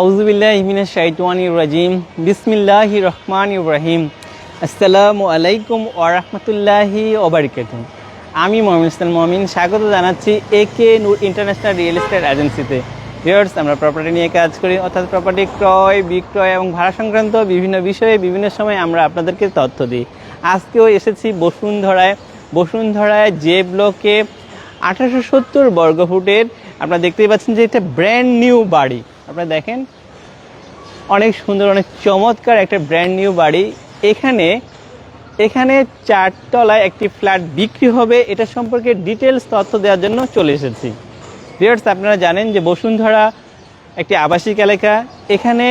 আউজুবিল্লাহ ইমিনা শাইতানি রাজিম বিসমিল্লাহ রহমান ইব্রাহিম আসসালামু আলাইকুম ওরহমতুল্লাহি ওবরিকাত আমি মোহাম্মদ ইসলাম মমিন, স্বাগত জানাচ্ছি A K Noor international real estate এজেন্সিতে ভিউয়ার্স আমরা প্রপার্টি নিয়ে কাজ করি, অর্থাৎ প্রপার্টি ক্রয়, বিক্রয় এবং ভাড়া সংক্রান্ত বিভিন্ন বিষয়ে বিভিন্ন সময় আমরা আপনাদেরকে তথ্য দিই। আজকেও এসেছি বসুন্ধরায়। বসুন্ধরায় যে ব্লকে আঠারোশো সত্তর বর্গফুটের আপনারা দেখতেই পাচ্ছেন যে এটা ব্র্যান্ড নিউ বাড়ি। আপনারা দেখেন, অনেক সুন্দর, অনেক চমৎকার একটা ব্র্যান্ড নিউ বাড়ি। এখানে এখানে চারতলায় একটি ফ্ল্যাট বিক্রি হবে। এটা সম্পর্কে ডিটেলস তথ্য দেওয়ার জন্য চলে এসেছি। ভিউয়ার্স আপনারা জানেন যে বসুন্ধরা একটি আবাসিক এলাকা। এখানে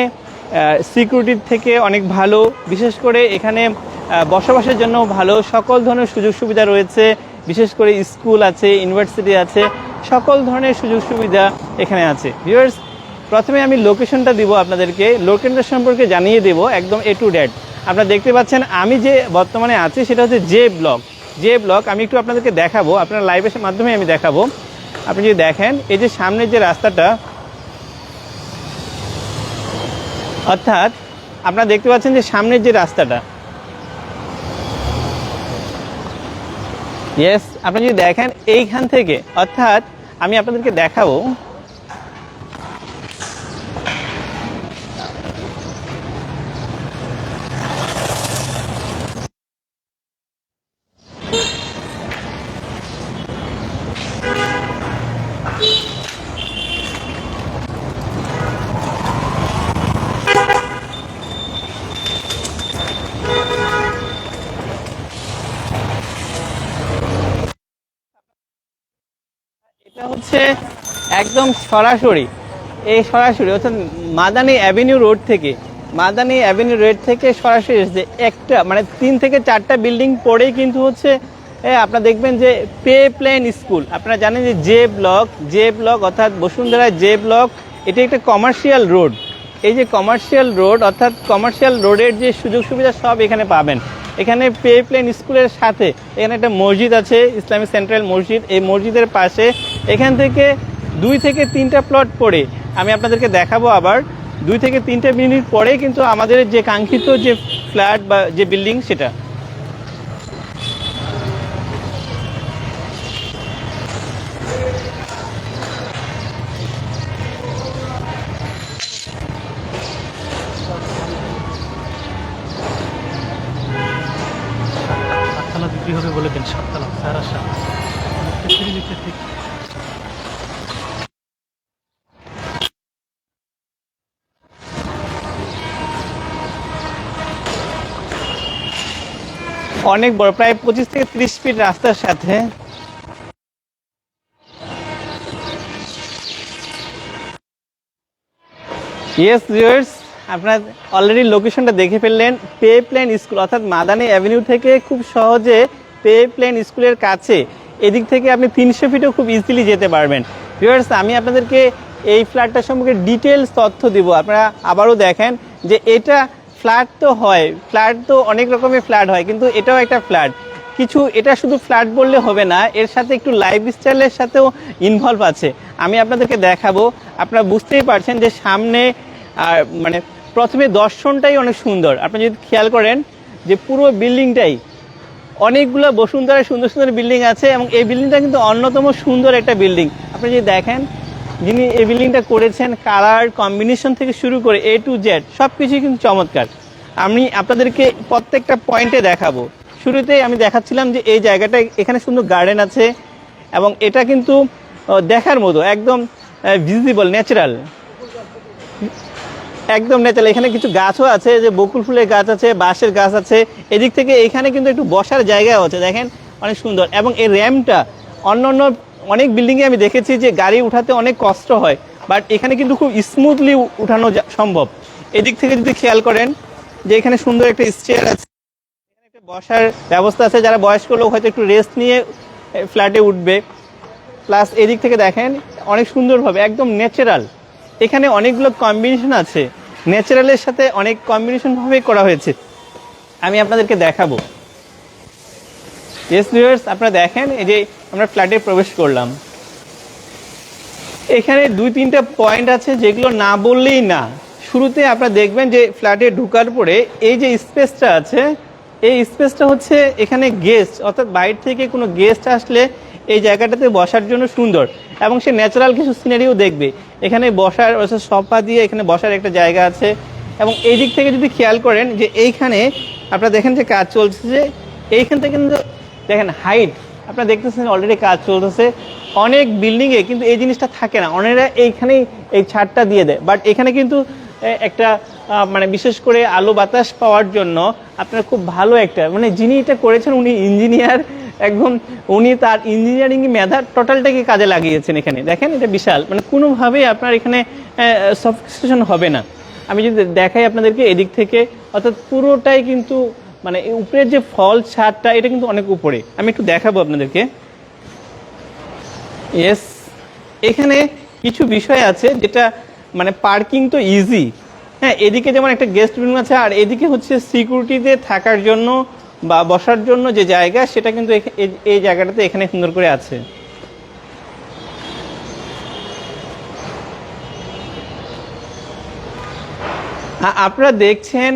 সিকিউরিটির থেকে অনেক ভালো। বিশেষ করে এখানে বসবাসের জন্য ভালো। সকল ধরনের সুযোগ সুবিধা রয়েছে। বিশেষ করে স্কুল আছে ইউনিভার্সিটি আছে। সকল ধরনের সুযোগ সুবিধা এখানে আছে। ভিউয়ার্স প্রথমে আমি লোকেশনটা দিব আপনাদেরকে। লোকেশনটা সম্পর্কে জানিয়ে দেব একদম এ টু ডেট আপনারা দেখতে পাচ্ছেন, আমি যে বর্তমানে আছি সেটা হচ্ছে জে ব্লক জে ব্লক আমি একটু আপনাদেরকে দেখাবো, আপনার লাইভের মাধ্যমে আমি দেখাবো। আপনি যদি দেখেন, এই যে সামনের যে রাস্তাটা, অর্থাৎ আপনারা দেখতে পাচ্ছেন যে সামনের যে রাস্তাটা। ইয়েস আপনি যদি দেখেন এইখান থেকে, অর্থাৎ আমি আপনাদেরকে দেখাবো এটা হচ্ছে একদম সরাসরি, এই সরাসরি, অর্থাৎ মাদানি অ্যাভিনিউ রোড থেকে, মাদানি অ্যাভিনিউ রোড থেকে সরাসরি এসেছে একটা মানে তিন থেকে চারটা বিল্ডিং পরেই কিন্তু হচ্ছে আপনারা দেখবেন যে পে প্লেন স্কুল। আপনারা জানেন যে জে ব্লক জে ব্লক অর্থাৎ বসুন্ধরা জে ব্লক, এটি একটা কমার্শিয়াল রোড। এই যে কমার্শিয়াল রোড, অর্থাৎ কমার্শিয়াল রোডের যে সুযোগ সুবিধা সব এখানে পাবেন। এখানে পে প্লেন স্কুলের সাথে এখানে একটা মসজিদ আছে ইসলামিক সেন্ট্রাল মসজিদ। এই মসজিদের পাশে এখান থেকে দুই থেকে তিনটা প্লট পরে আমি আপনাদেরকে দেখাবো আবার। দুই থেকে তিনটা মিনিট পরে কিন্তু আমাদের যে কাঙ্ক্ষিত যে ফ্ল্যাট বা যে বিল্ডিং সেটা। ঠিক অনেক বড়, প্রায় পঁচিশ থেকে ত্রিশ ফিট রাস্তার সাথে। ইয়েস ভিউয়ার্স আপনার অলরেডি লোকেশনটা দেখে ফেললেন। পে প্লেন স্কুল অর্থাৎ মাদানি অ্যাভিনিউ থেকে খুব সহজে পে প্লেন স্কুলের কাছে। এদিক থেকে আপনি তিনশো ফিটও খুব ইজিলি যেতে পারবেন। ভিউয়ার্স আমি আপনাদেরকে এই ফ্ল্যাটটা সম্পর্কে ডিটেলস তথ্য দিব। আপনারা আবারও দেখেন যে এটা ফ্ল্যাট তো হয়, ফ্ল্যাট তো অনেক রকমের ফ্ল্যাট হয়, কিন্তু এটাও একটা ফ্ল্যাট। কিছু, এটা শুধু ফ্ল্যাট বললে হবে না, এর সাথে একটু লাইফ স্টাইলের সাথেও ইনভলভ আছে। আমি আপনাদেরকে দেখাবো, আপনারা বুঝতেই পারছেন যে সামনে, আর মানে প্রথমে দর্শনটাই অনেক সুন্দর। আপনি যদি খেয়াল করেন যে পুরো বিল্ডিংটাই, অনেকগুলো বসুন্ধরায় সুন্দর সুন্দর বিল্ডিং আছে এবং এই বিল্ডিংটা কিন্তু অন্যতম সুন্দর একটা বিল্ডিং। আপনি যদি দেখেন যিনি এই বিল্ডিংটা করেছেন কালার কম্বিনেশন থেকে শুরু করে এ টু জেড সব কিছুই কিন্তু চমৎকার। আমি আপনাদেরকে প্রত্যেকটা পয়েন্টে দেখাবো। শুরুতেই আমি দেখাচ্ছিলাম যে এই জায়গাটা এখানে সুন্দর গার্ডেন আছে এবং এটা কিন্তু দেখার মতো, একদম ভিজিবল ন্যাচারাল একদম ন্যাচারাল এখানে কিছু গাছও আছে, যে বকুল ফুলের গাছ আছে, বাঁশের গাছ আছে। এদিক থেকে এখানে কিন্তু একটু বসার জায়গাও আছে, দেখেন, অনেক সুন্দর। এবং এই র্যামটা অন্য অন্য অনেক বিল্ডিংয়ে আমি দেখেছি যে গাড়ি উঠাতে অনেক কষ্ট হয় বাট এখানে কিন্তু খুব স্মুথলি উঠানো সম্ভব। এদিক থেকে যদি খেয়াল করেন যে এখানে সুন্দর একটা স্টেয়ার আছে, এখানে একটা বসার ব্যবস্থা আছে, যারা বয়স্ক লোক হয়তো একটু রেস্ট নিয়ে ফ্ল্যাটে উঠবে। প্লাস এদিক থেকে দেখেন, অনেক সুন্দরভাবে, একদম ন্যাচারাল এখানে অনেকগুলো কম্বিনেশন আছে। ন্যাচারালের সাথে অনেক কম্বিনেশনভাবেই করা হয়েছে। আমি আপনাদেরকে দেখাবো। ইয়েস ভিউয়ার্স আপনারা দেখেন, এই যে আমরা ফ্ল্যাটে প্রবেশ করলাম। এখানে দুই, তিনটা পয়েন্ট আছে যেগুলো না বললেই না। শুরুতে আপনারা দেখবেন যে ফ্ল্যাটে ঢুকার পরে এই যে স্পেসটা আছে, এই স্পেসটা হচ্ছে এখানে গেস্ট অর্থাৎ বাইরে থেকে কোনো গেস্ট আসলে এই জায়গাটাতে বসার জন্য সুন্দর। এবং সে ন্যাচারাল কিছু সিনারিও দেখবে। এখানে বসার সফা দিয়ে এখানে বসার একটা জায়গা আছে। এবং এই দিক থেকে যদি খেয়াল করেন যে এইখানে আপনারা দেখেন যে কাজ চলছে যে এইখান থেকে কিন্তু দেখেন হাইট আপনারা দেখতেছেন অলরেডি কাজ চলতেছে। অনেক বিল্ডিংয়ে কিন্তু এই জিনিসটা থাকে না। অনেরা এইখানেই এই ছাদটা দিয়ে দেয়। বাট এখানে কিন্তু একটা মানে বিশেষ করে আলো বাতাস পাওয়ার জন্য আপনার খুব ভালো একটা মানে যিনি এটা করেছেন উনি ইঞ্জিনিয়ার একদম উনি তার ইঞ্জিনিয়ারিং মেধা টোটালটাকে কাজে লাগিয়েছেন এখানে। দেখেন এটা বিশাল। মানে কোনোভাবেই আপনার এখানে সফিস্টেশন হবে না। আমি যদি দেখাই আপনাদেরকে এদিক থেকে, অর্থাৎ পুরোটাই কিন্তু মানে উপরের যে ফল ছাদটা, এটা কিন্তু অনেক উপরে। আমি একটু দেখাবো আপনাদেরকে। ইয়েস এখানে কিছু বিষয় আছে যেটা মানে পার্কিং তো ইজি হ্যাঁ এদিকে যেমন একটা গেস্ট রুম আছে, আর এদিকে হচ্ছে সিকিউরিটিতে থাকার জন্য বা বসার জন্য যে জায়গা, সেটা কিন্তু এই জায়গাটাতে এখানে সুন্দর করে আছে। আপনারা দেখছেন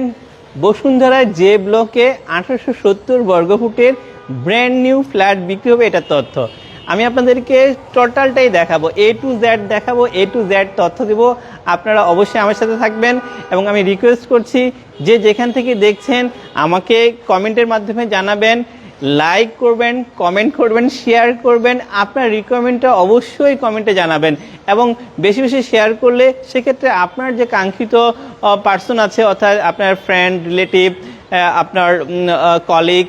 বসুন্ধরায় যে ব্লকে আঠারোশো সত্তর বর্গফুটের ব্র্যান্ড নিউ ফ্ল্যাট বিক্রি হবে এটা তথ্য। আমি আপনাদেরকে টোটালটাই দেখাবো এ টু জ্যাড দেখাবো এ টু জ্যাড তথ্য দেব। আপনারা অবশ্যই আমার সাথে থাকবেন এবং আমি রিকোয়েস্ট করছি যে যেখান থেকে দেখছেন, আমাকে কমেন্টের মাধ্যমে জানাবেন। লাইক করবেন কমেন্ট করবেন শেয়ার করবেন। আপনার রিকোয়ারমেন্টটা অবশ্যই কমেন্টে জানাবেন। এবং বেশি বেশি শেয়ার করলে সেক্ষেত্রে আপনার যে কাঙ্ক্ষিত পার্সন আছে, অর্থাৎ আপনার ফ্রেন্ড রিলেটিভ আপনার কলিগ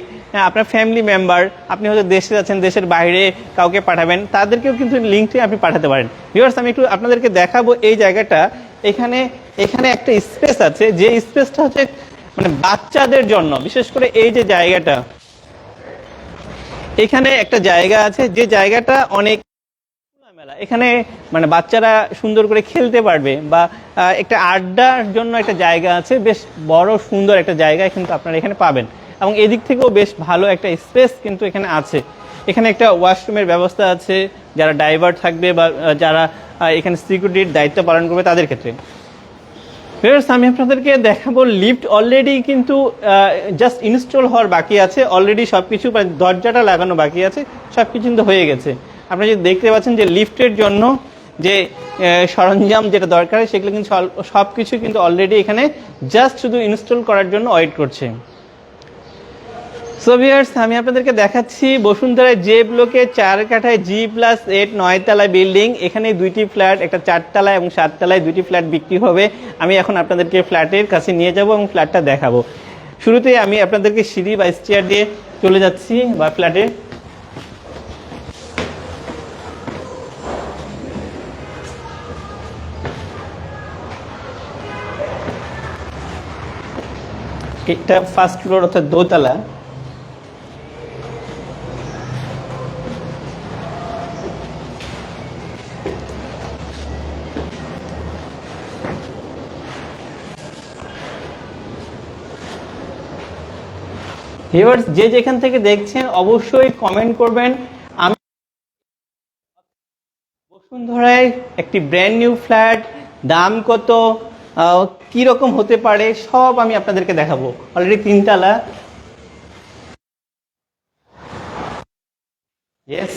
আপনার ফ্যামিলি মেম্বার আপনি হয়তো দেশে আছেন দেশের বাইরে কাউকে পাঠাবেন, তাদেরকেও কিন্তু লিঙ্কটি আপনি পাঠাতে পারেন। ভিউয়ার্স আমি একটু আপনাদেরকে দেখাবো এই জায়গাটা। এখানে এখানে একটা স্পেস আছে, যে স্পেসটা হচ্ছে মানে বাচ্চাদের জন্য। বিশেষ করে এই যে জায়গাটা। এখানে একটা জায়গা আছে, যে জায়গাটা অনেক মেলা এখানে মানে বাচ্চারা সুন্দর করে খেলতে পারবে বা একটা আড্ডার জন্য একটা জায়গা আছে, বেশ বড় সুন্দর একটা জায়গা কিন্তু আপনারা এখানে পাবেন। এবং এদিক থেকেও বেশ ভালো একটা স্পেস কিন্তু এখানে আছে। এখানে একটা ওয়াশরুমের ব্যবস্থা আছে, যারা ড্রাইভার থাকবে বা যারা এখানে সিকিউরিটির দায়িত্ব পালন করবে তাদের ক্ষেত্রে। Viewers, আমি আপনাদেরকে দেখাবো লিফট অলরেডি কিন্তু জাস্ট ইনস্টল হওয়ার বাকি আছে। অলরেডি সব কিছু দরজাটা লাগানো বাকি আছে। সব কিছু কিন্তু হয়ে গেছে। আপনারা যদি দেখতে পাচ্ছেন যে লিফটের জন্য যে সরঞ্জাম যেটা দরকার সেগুলো কিন্তু সব কিছু কিন্তু অলরেডি এখানে জাস্ট শুধু ইনস্টল করার জন্য ওয়েট করছে। সো ভিউয়ার্স আমি আপনাদেরকে দেখাচ্ছি বসুন্ধরায় যে ব্লকে চার কাঠায় জি প্লাস এইট নয়তলা বিল্ডিং এখানে দুইটি ফ্ল্যাট একটা চারতলা এবং সাততলায় দুইটি ফ্ল্যাট বিক্রি হবে। আমি এখন আপনাদেরকে ফ্ল্যাটের কাছে নিয়ে যাব এবং ফ্ল্যাটটা দেখাবো। শুরুতেই আমি আপনাদেরকে সিঁড়ি বা স্টেয়ার দিয়ে চলে যাচ্ছি বা ফ্ল্যাটে এটা ফার্স্ট ফ্লোর অর্থাৎ দোতলা। ভিউয়ার্স যে যেখান থেকে দেখছেন, অবশ্যই কমেন্ট করবেন। আমি বসুন্ধরায় একটি ব্র্যান্ড নিউ ফ্ল্যাট দাম কত কি রকম হতে পারে, সব আমি আপনাদেরকে দেখাবো। অলরেডি তিনতলা ইয়েস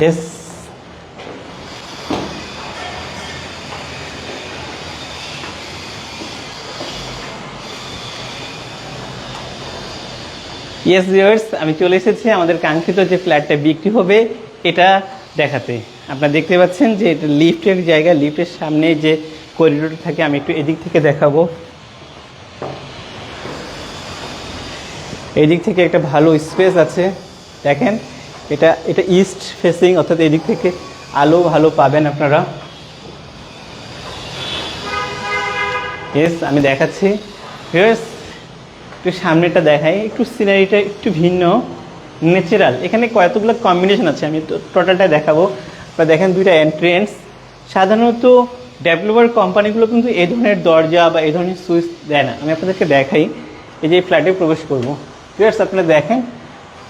ইয়েস ইয়েস ভিউয়ার্স আমি চলে এসেছি আমাদের কাঙ্ক্ষিত যে ফ্ল্যাটটা বিক্রি হবে, এটা দেখাতে। আপনারা দেখতে পাচ্ছেন যে এটা লিফটের জায়গা লিফটের সামনে যে করিডোর থাকে, আমি একটু এদিক থেকে দেখাবো। এদিক থেকে একটা ভালো স্পেস আছে, দেখেন। এটা এটা ইস্ট ফেসিং অর্থাৎ এদিক থেকে আলো ভালো পাবেন আপনারা। ইয়েস আমি দেখাচ্ছি। একটু সামনেটা দেখাই, একটু সিনারিটা একটু ভিন্ন ন্যাচারাল এখানে কতগুলো কম্বিনেশন আছে, আমি টোটালটা দেখাবো। বা দেখেন দুইটা এন্ট্রেন্স সাধারণত ডেভেলপার কোম্পানিগুলো কিন্তু এই ধরনের দরজা বা এই ধরনের সুইচ দেয় না। আমি আপনাদেরকে দেখাই, এই যে ফ্ল্যাটে প্রবেশ করব। ভিউয়ার্স আপনারা দেখেন,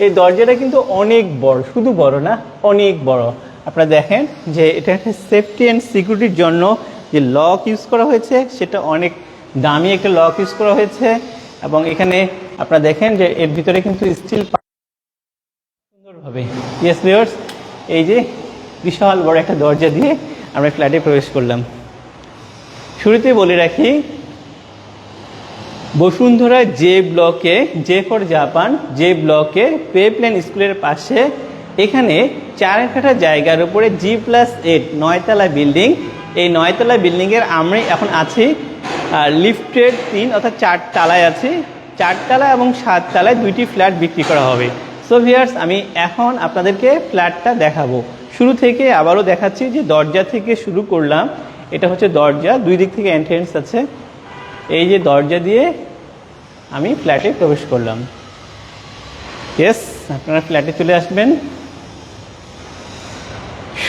এই দরজাটা কিন্তু অনেক বড়, শুধু বড় না, অনেক বড়। আপনারা দেখেন যে এটা একটা সেফটি অ্যান্ড সিকিউরিটির জন্য যে লক ইউজ করা হয়েছে, সেটা অনেক দামি একটা লক ইউজ করা হয়েছে। এবং এখানে আপনারা দেখেন যে এর ভিতরে কিন্তু স্টিল সুন্দরভাবে। ইয়েস ভিউয়ার্স এই যে বিশাল বড় একটা দরজা দিয়ে আমরা ফ্ল্যাটে প্রবেশ করলাম। শুরুতে বলে রাখি, বসুন্ধরা যে ব্লকে জে ফর জাপান, যে ব্লকে পে প্ল্যান স্কুলের পাশে এখানে চার কাঠা জায়গার উপরে জি প্লাস এইট নয়তলা বিল্ডিং। এই নয়তলা বিল্ডিংয়ের আমরা এখন আছি। লিফটেড তিন অর্থাৎ চার তালায় আছি। চারতলা এবং সাততলায় দুইটি ফ্ল্যাট বিক্রি করা হবে। সো ভিয়ার্স আমি এখন আপনাদেরকে ফ্ল্যাটটা দেখাবো। শুরু থেকে আবারও দেখাচ্ছি যে দরজা থেকে শুরু করলাম। এটা হচ্ছে দরজা। দুই দিক থেকে এন্ট্রেন্স আছে। এই যে দরজা দিয়ে আমি ফ্ল্যাটে প্রবেশ করলাম। ইয়েস আপনারা ফ্ল্যাটে চলে আসবেন।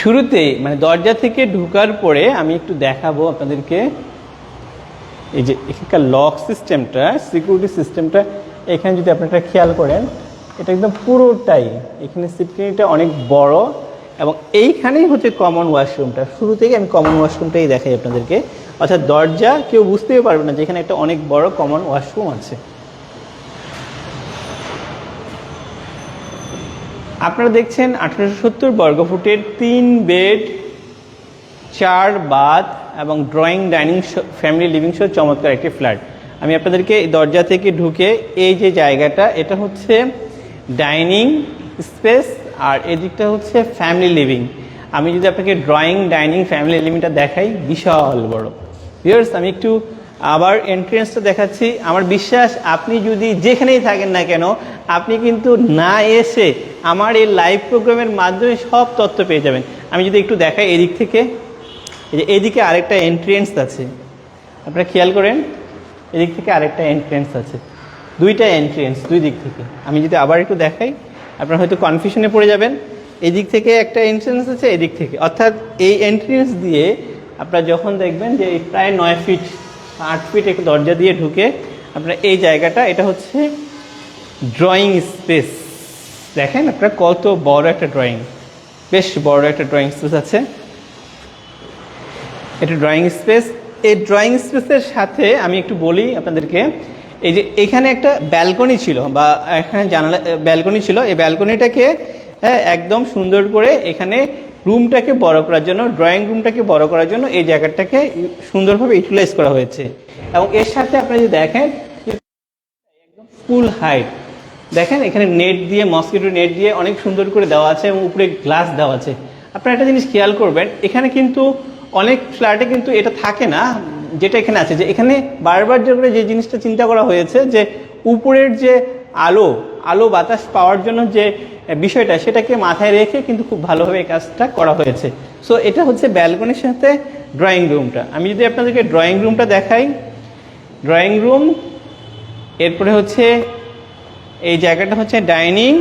শুরুতে মানে দরজা থেকে ঢুকার পরে আমি একটু দেখাবো আপনাদেরকে। এই যে এখানকার লক সিস্টেমটা সিকিউরিটি সিস্টেমটা এখানে যদি আপনারা খেয়াল করেন, এটা একদম পুরোটাই এখানে সিকিউরিটিটা অনেক বড় এবং এইখানেই হচ্ছে কমন ওয়াশরুমটা শুরু থেকে আমি কমন ওয়াশরুমটাই দেখাই আপনাদেরকে। অর্থাৎ দরজা কেউ বুঝতেই পারবে না যে এখানে একটা অনেক বড় কমন ওয়াশরুম আছে। আপনারা দেখছেন আঠারোশো সত্তর বর্গফুটের তিন বেড চার বাথ এবং drawing dining family living show চমৎকার একটি ফ্ল্যাট আমি আপনাদেরকে দরজা থেকে ঢুকে এই যে জায়গাটা, এটা হচ্ছে ডাইনিং স্পেস আর এদিকটা হচ্ছে ফ্যামিলি লিভিং আমি যদি আপনাকে ড্রয়িং ডাইনিং ফ্যামিলি লিভিংটা দেখাই, বিশাল বড়। ভিউয়ার্স আমি একটু আবার এন্ট্রেন্সটা দেখাচ্ছি। আমার বিশ্বাস, আপনি যদি যেখানেই থাকেন না কেন, আপনি কিন্তু না এসে আমার এই লাইভ প্রোগ্রামের মাধ্যমে সব তথ্য পেয়ে যাবেন। আমি যদি একটু দেখাই এদিক থেকে। এই যে এদিকে আরেকটা এন্ট্রেন্স আছে। আপনারা খেয়াল করেন, এদিক থেকে আরেকটা এন্ট্রেন্স আছে। দুইটা এন্ট্রেন্স দুই দিক থেকে। আমি যদি আবার একটু দেখাই, আপনারা হয়তো কনফিউশনে পড়ে যাবেন। এদিক থেকে একটা এন্ট্রেন্স আছে, এদিক থেকে। অর্থাৎ এই এন্ট্রেন্স দিয়ে আপনারা যখন দেখবেন যে প্রায় নয় ফিট আট ফিট একটু দরজা দিয়ে ঢুকে আপনারা এই জায়গাটা, এটা হচ্ছে ড্রয়িং স্পেস দেখেন আপনার কত বড় একটা ড্রয়িং বেশ বড় একটা ড্রয়িং স্পেস আছে। এটা ড্রয়িং স্পেস এই ড্রয়িং স্পেসের সাথে আমি একটু বলি আপনাদেরকে, এই যে এখানে একটা ব্যালকনি ছিল বা এখানে জানালা ব্যালকনি ছিল। এই ব্যালকনিটাকে একদম সুন্দর করে এখানে রুমটাকে বড় করার জন্য ড্রয়িং রুমটাকে বড় করার জন্য এই জায়গাটাকে সুন্দরভাবে ইউটিলাইজ করা হয়েছে। এবং এর সাথে আপনারা যদি দেখেন, একদম ফুল হাইট দেখেন, এখানে নেট দিয়ে মসকিটো নেট দিয়ে অনেক সুন্দর করে দেওয়া আছে এবং উপরে গ্লাস দেওয়া আছে। আপনারা একটা জিনিস খেয়াল করবেন, এখানে কিন্তু অনেক ফ্ল্যাটে কিন্তু এটা থাকে না, যেটা এখানে আছে। যে এখানে বারবার যে করে যে জিনিসটা চিন্তা করা হয়েছে যে উপরের যে আলো আলো বাতাস পাওয়ার জন্য যে বিষয়টা, সেটাকে মাথায় রেখে কিন্তু খুব ভালোভাবে কাজটা করা হয়েছে। সো এটা হচ্ছে ব্যালকনির সাথে ড্রয়িং রুমটা আমি যদি আপনাদেরকে ড্রয়িং রুমটা দেখাই ড্রয়িং রুম এরপরে হচ্ছে এই জায়গাটা হচ্ছে ডাইনিং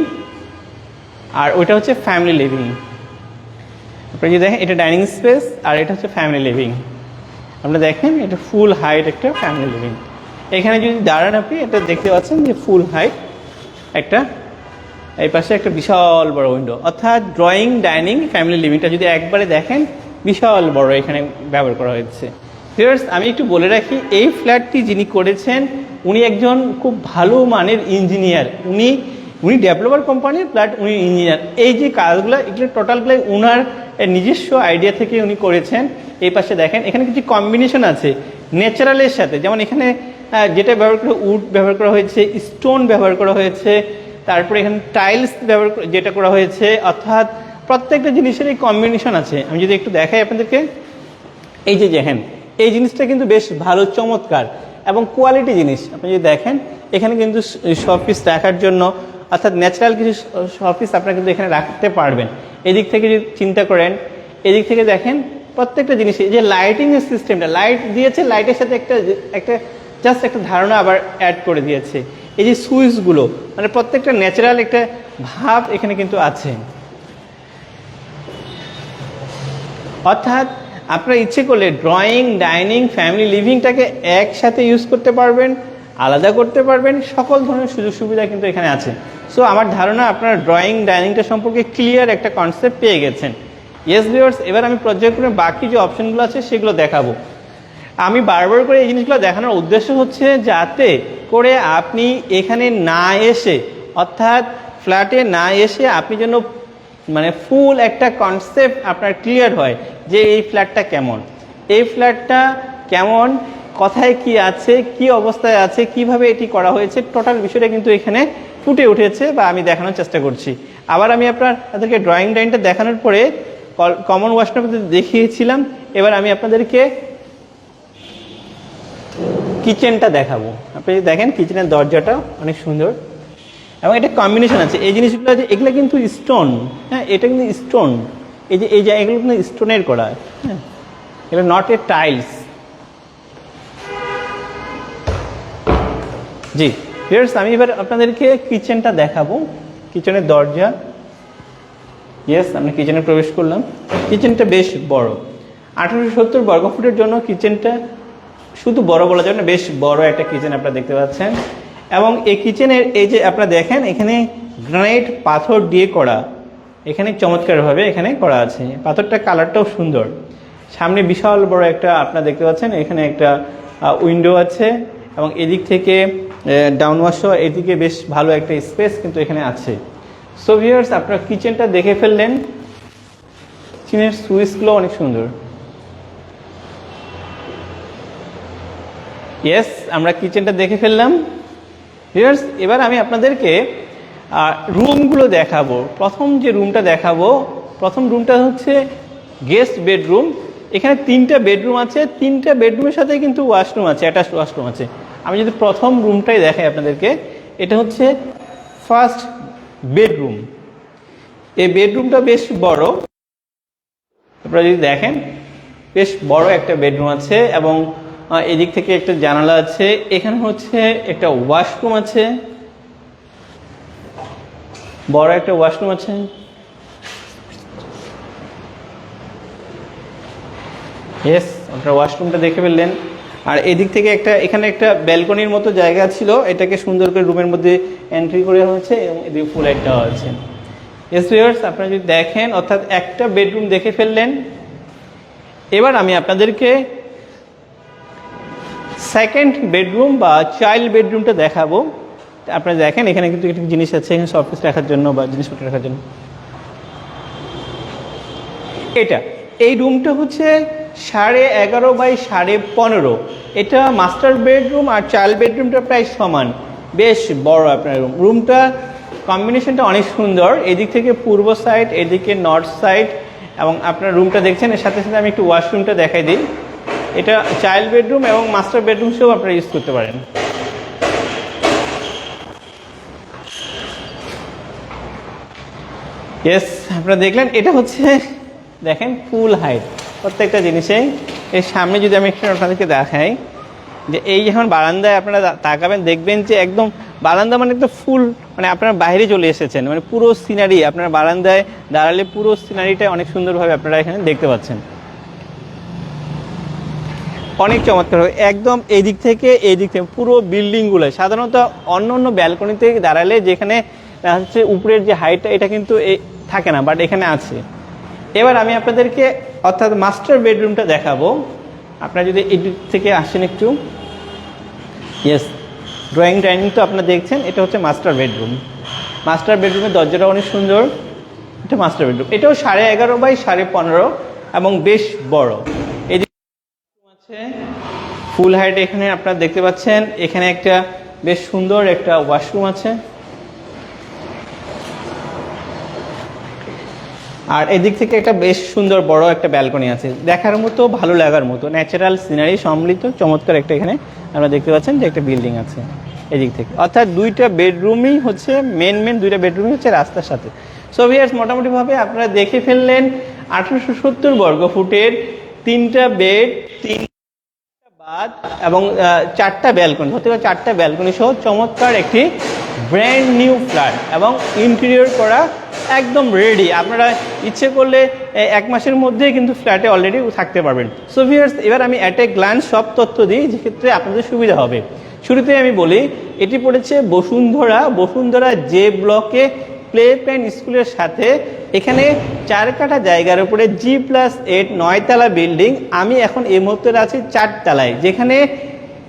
আর ওইটা হচ্ছে ফ্যামিলি লিভিং আপনি যদি দেখেন, এটা ডাইনিং স্পেস আর এটা হচ্ছে ফ্যামিলি লিভিং আপনি দেখেন, এটা ফুল হাইট একটা ফ্যামিলি লিভিং এখানে যদি দাঁড়ান আপনি, এটা দেখতে পাচ্ছেন যে ফুল হাইট একটা, এই পাশে একটা বিশাল বড় উইন্ডো অর্থাৎ ড্রয়িং ডাইনিং ফ্যামিলি লিভিংটা যদি একবারে দেখেন, বিশাল বড় এখানে ব্যবহার করা হয়েছে। ভিউয়ার্স আমি একটু বলে রাখি, এই ফ্ল্যাটটি যিনি করেছেন, উনি একজন খুব ভালো মানের ইঞ্জিনিয়ার উনি উনি ডেভেলপার কোম্পানির ফ্ল্যাট উনি ইঞ্জিনিয়ার। এই যে কাজগুলো, এগুলো টোটালগুলো উনার নিজস্ব আইডিয়া থেকে উনি করেছেন। এই পাশে দেখেন, এখানে কিছু কম্বিনেশন আছে ন্যাচারালের সাথে। যেমন এখানে যেটা ব্যবহার করে উড ব্যবহার করা হয়েছে স্টোন ব্যবহার করা হয়েছে, তারপরে এখানে টাইলস ব্যবহার যেটা করা হয়েছে, অর্থাৎ প্রত্যেকটা জিনিসেরই কম্বিনেশন আছে। আমি যদি একটু দেখাই আপনাদেরকে, এই যে দেখেন, এই জিনিসটা কিন্তু বেশ ভালো, চমৎকার এবং কোয়ালিটি জিনিস। আপনি যদি দেখেন, এখানে কিন্তু শপিস রাখার জন্য অর্থাৎ ন্যাচারাল কিছু শপিস আপনারা কিন্তু এখানে রাখতে পারবেন। এদিক থেকে যদি চিন্তা করেন, এদিক থেকে দেখেন প্রত্যেকটা জিনিস যে লাইটিং এর সিস্টেমটা লাইট দিয়েছে লাইটের সাথে একটা একটা জাস্ট একটা ধারণা আবার অ্যাড করে দিয়েছে। এই যে সুইচগুলো মানে প্রত্যেকটা ন্যাচারাল একটা ভাব এখানে কিন্তু আছে। অর্থাৎ আপনারা ইচ্ছে করলে ড্রয়িং ডাইনিং ফ্যামিলি লিভিংটাকে একসাথে ইউজ করতে পারবেন, আলাদা করতে পারবেন, সকল ধরনের সুযোগ সুবিধা কিন্তু এখানে আছে। সো আমার ধারণা আপনারা ড্রয়িং ডাইনিংটা সম্পর্কে ক্লিয়ার একটা কনসেপ্ট পেয়ে গেছেন। ইয়েস ভিউয়ার্স এবার আমি পর্যায়ক্রমে বাকি যে অপশনগুলো আছে, সেগুলো দেখাবো। আমি বারবার করে এই জিনিসগুলো দেখানোর উদ্দেশ্য হচ্ছে যাতে করে আপনি এখানে না এসে, অর্থাৎ ফ্ল্যাটে না এসে আপনি যেন মানে ফুল একটা কনসেপ্ট আপনার ক্লিয়ার হয় যে এই ফ্ল্যাটটা কেমন। এই ফ্ল্যাটটা কেমন? কথায় কি আছে, কি অবস্থায় আছে, কীভাবে এটি করা হয়েছে টোটাল বিষয়টা কিন্তু এখানে ফুটে উঠেছে বা আমি দেখানোর চেষ্টা করছি। আবার আমি আপনার তাদেরকে ড্রয়িং ডাইনটা দেখানোর পরে কমন ওয়াশরুমে দেখিয়েছিলাম, এবার আমি আপনাদেরকে কিচেনটা দেখাবো। আপনি দেখেন কিচেনের দরজাটা অনেক সুন্দর। এবং এটা কম্বিনেশন আছে। এই জিনিসগুলো আছে এগুলো কিন্তু স্টোন হ্যাঁ এটা কিন্তু স্টোন এই যে, এই জায়গাগুলো কিন্তু স্টোনের করা হ্যাঁ। এগুলো নট এ টাইলস জি। ভিউয়ার্স আমি এবার আপনাদেরকে কিচেনটা দেখাবো। কিচেনের দরজা। ইয়েস আমরা কিচেনে প্রবেশ করলাম। কিচেনটা বেশ বড়। আঠারোশো সত্তর বর্গফুটের জন্য কিচেনটা শুধু বড় বলা যাবে না বেশ বড় একটা কিচেন আপনারা দেখতে পাচ্ছেন। এবং এই কিচেনের এই যে আপনারা দেখেন, এখানে গ্রানাইট পাথর দিয়ে করা। এখানে চমৎকারভাবে এখানে করা আছে। পাথরটা কালারটাও সুন্দর। সামনে বিশাল বড় একটা আপনারা দেখতে পাচ্ছেন, এখানে একটা উইন্ডো আছে। এবং এদিক থেকে ডাউন ওয়াশও এদিকে বেশ ভালো একটা স্পেস কিন্তু এখানে আছে। সো ভিউয়ার্স আপনারা কিচেনটা দেখে ফেললেন। কিচেনের সুইচগুলো অনেক সুন্দর। ইয়েস আমরা কিচেনটা দেখে ফেললাম। ভিউয়ার্স এবার আমি আপনাদেরকে রুমগুলো দেখাবো। প্রথম যে রুমটা দেখাবো, প্রথম রুমটা হচ্ছে গেস্ট বেডরুম এখানে তিনটা বেডরুম আছে। তিনটা বেডরুমের সাথে কিন্তু ওয়াশরুম আছে অ্যাটাচ ওয়াশরুম আছে। আমি যদি প্রথম রুমটাই দেখাই আপনাদেরকে, এটা হচ্ছে ফার্স্ট বেডরুম এই বেডরুমটা বেশ বড়। আপনারা যদি দেখেন, বেশ বড় একটা বেডরুম আছে এবং এদিক থেকে একটা জানালা আছে। এখানে হচ্ছে একটা ওয়াশরুম আছে। বড় একটা ওয়াশরুম আছে। ইয়েস আপনারা ওয়াশরুমটা দেখে ফেললেন। আর এদিক থেকে একটা, এখানে একটা ব্যালকনির মতো জায়গা ছিল, এটাকে সুন্দর করে রুমের মধ্যে এন্ট্রি করে হয়েছে এবং এদিকে ফুল লাইট দেওয়া ভিউয়ার্স আপনারা যদি দেখেন, অর্থাৎ একটা বেডরুম দেখে ফেললেন, এবার আমি আপনাদেরকে সেকেন্ড বেডরুম বা চাইল্ড বেডরুমটা দেখাবো। আপনারা দেখেন, এখানে কিন্তু কিছু জিনিস আছে, এখানে কিছু রাখার জন্য বা জিনিসপত্র রাখার জন্য। এটা, এই রুমটা হচ্ছে সাড়ে এগারো বাই সাড়ে পনেরো। এটা মাস্টার বেডরুম আর চাইল্ড বেডরুমটা প্রায় সমান। বেশ বড় আপনার রুম রুমটা কম্বিনেশনটা অনেক সুন্দর। এদিক থেকে পূর্ব সাইড এদিকে নর্থ সাইড এবং আপনার রুমটা দেখছেন, এর সাথে সাথে আমি একটু ওয়াশরুমটা দেখাই দিই। এটা চাইল্ড বেডরুম এবং মাস্টার বেডরুম হিসেবেও আপনারা ইউজ করতে পারেন। ইয়েস আপনারা দেখলেন, এটা হচ্ছে, দেখেন ফুল হাইট প্রত্যেকটা জিনিসে এর সামনে যদি আমি একটু আপনাদেরকে দেখাই, যে এই যখন বারান্দায় আপনারা তাকাবেন, দেখবেন যে একদম বারান্দা মানে একটা ফুল মানে আপনারা বাইরে চলে এসেছেন। মানে পুরো সিনারি, আপনার বারান্দায় দাঁড়ালে পুরো সিনারিটা অনেক সুন্দরভাবে আপনারা এখানে দেখতে পাচ্ছেন। অনেক চমৎকার হবে। একদম এই দিক থেকে এই দিক থেকে পুরো বিল্ডিংগুলো সাধারণত অন্য অন্য ব্যালকনিতে দাঁড়ালে যেখানে যাচ্ছে উপরের যে হাইটটা এটা কিন্তু থাকে না বাট এখানে আছে। এবার আমি আপনাদেরকে অর্থাৎ মাস্টার বেডরুমটা দেখাবো। আপনারা যদি এই দিক থেকে আসেন একটু। ইয়েস ড্রয়িং ডাইনিং তো আপনারা দেখছেন, এটা হচ্ছে মাস্টার বেডরুম মাস্টার বেডরুমের দরজাটা অনেক সুন্দর। এটা মাস্টার বেডরুম এটাও সাড়ে এগারো বাই সাড়ে পনেরো এবং বেশ বড়। এই যে আছে ফুল হাইট এখানে আপনারা দেখতে পাচ্ছেন। এখানে একটা বেশ সুন্দর একটা ওয়াশরুম আছে। আর এদিক থেকে একটা বেশ সুন্দর বড় একটা ব্যালকনি আছে। দেখার মতো, ভালো লাগার মতো ন্যাচারাল সিনারি সম্মিলিত, চমৎকার একটা এখানে আপনারা দেখতে পাচ্ছেন যে একটা বিল্ডিং আছে এদিক থেকে। অর্থাৎ দুইটা বেডরুমই হচ্ছে মেন মেন দুইটা বেডরুমই হচ্ছে রাস্তার সাথে। সো ভিয়ার্স মোটামুটিভাবে আপনারা দেখে ফেললেন আঠারোশো সত্তর বর্গ ফুটের তিনটা বেড তিন বাদ এবং চারটা ব্যালকনি হতে পারে চারটা ব্যালকনি সহ চমৎকার একটি ব্র্যান্ড নিউ ফ্ল্যাট এবং ইন্টেরিয়র করা একদম রেডি আপনারা ইচ্ছে করলে এক মাসের মধ্যেই কিন্তু ফ্ল্যাটে অলরেডি থাকতে পারবেন। সো ভিউয়ার্স এবার আমি অ্যাট এ গ্ল্যান্স সব তথ্য দিই, যেক্ষেত্রে আপনাদের সুবিধা হবে। শুরুতে আমি বলি, এটি পড়েছে বসুন্ধরা। বসুন্ধরা যে ব্লকে প্লে প্যান স্কুলের সাথে এখানে চার কাঠা জায়গার উপরে জি প্লাস এইট নয়তলা বিল্ডিং আমি এখন এই মুহূর্তে আছি চারতলায় যেখানে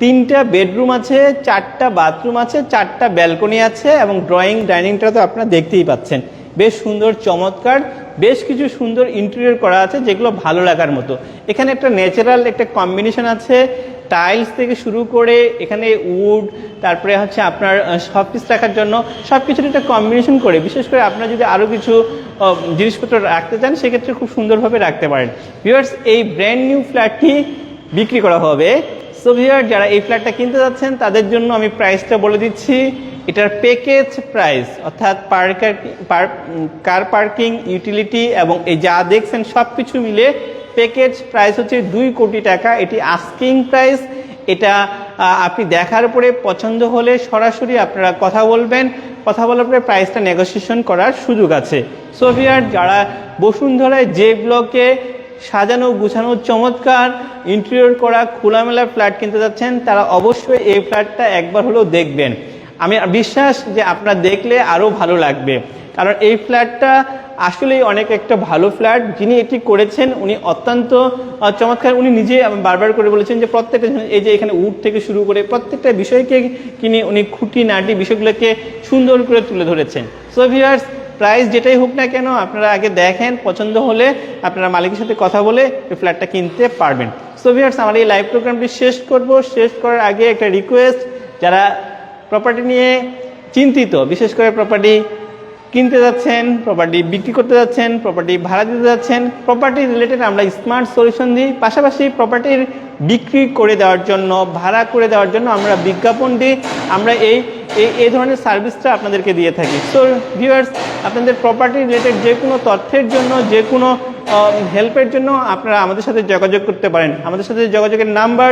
তিনটা বেডরুম আছে, চারটা বাথরুম আছে, চারটা ব্যালকনি আছে এবং ড্রয়িং ডাইনিংটা তো আপনারা দেখতেই পাচ্ছেন। বেশ সুন্দর চমৎকার, বেশ কিছু সুন্দর ইন্টেরিয়র করা আছে যেগুলো ভালো লাগার মতো। এখানে একটা ন্যাচারাল একটা কম্বিনেশন আছে টাইলস থেকে শুরু করে এখানে উড তারপরে হচ্ছে আপনার সব কিছু রাখার জন্য সব কিছুর একটা কম্বিনেশন করে, বিশেষ করে আপনার যদি আরও কিছু জিনিসপত্র রাখতে চান, সেক্ষেত্রে খুব সুন্দরভাবে রাখতে পারেন। ভিউয়ার্স এই ব্র্যান্ড নিউ ফ্ল্যাটটি বিক্রি করা হবে। সো ভিউয়ার যারা এই ফ্ল্যাটটা কিনতে যাচ্ছেন, তাদের জন্য আমি প্রাইসটা বলে দিচ্ছি। এটার প্যাকেজ প্রাইস অর্থাৎ কার পার্কিং ইউটিলিটি এবং এই যা দেখছেন সব কিছু মিলে প্যাকেজ প্রাইস হচ্ছে দুই কোটি টাকা। এটি আস্কিং প্রাইস এটা আপনি দেখার পরে পছন্দ হলে সরাসরি আপনারা কথা বলবেন। কথা বলার পরে প্রাইসটা নেগোসিয়েশন করার সুযোগ আছে। সোভিয়ার যারা বসুন্ধরায় যে ব্লকে সাজানো, গুছানো চমৎকার ইন্টেরিয়র করা খোলামেলা ফ্ল্যাট কিনতে যাচ্ছেন, তারা অবশ্যই এই ফ্ল্যাটটা একবার হলেও দেখবেন। আমি বিশ্বাস যে আপনারা দেখলে আরও ভালো লাগবে। কারণ এই ফ্ল্যাটটা আসলেই অনেক একটা ভালো ফ্ল্যাট। যিনি এটি করেছেন, উনি অত্যন্ত চমৎকার। উনি নিজে বারবার করে বলেছেন যে প্রত্যেকটা এই যে এখানে উড থেকে শুরু করে প্রত্যেকটা বিষয়কে কিনে উনি খুঁটি নাটি বিষয়গুলোকে সুন্দর করে তুলে ধরেছেন। সো ভিউয়ার্স প্রাইস যেটাই হোক না কেন, আপনারা আগে দেখেন, পছন্দ হলে আপনারা মালিকের সাথে কথা বলে এই ফ্ল্যাটটা কিনতে পারবেন। সো ভিউয়ার্স আমার এই লাইভ প্রোগ্রামটি শেষ করব। শেষ করার আগে একটা রিকোয়েস্ট যারা প্রপার্টি নিয়ে চিন্তিত। বিশেষ করে প্রপার্টি কিনতে যাচ্ছেন প্রপার্টি বিক্রি করতে যাচ্ছেন প্রপার্টি ভাড়া দিতে যাচ্ছেন প্রপার্টি রিলেটেড আমরা স্মার্ট সলিউশন দিই। পাশাপাশি প্রপার্টির বিক্রি করে দেওয়ার জন্য, ভাড়া করে দেওয়ার জন্য আমরা বিজ্ঞাপন দিই। আমরা এই এই এই ধরনের সার্ভিসটা আপনাদেরকে দিয়ে থাকি। সো ভিউয়ার্স আপনাদের প্রপার্টি রিলেটেড যে কোনো তথ্যের জন্য, যে কোনো হেল্পের জন্য আপনারা আমাদের সাথে যোগাযোগ করতে পারেন। আমাদের সাথে যোগাযোগের নাম্বার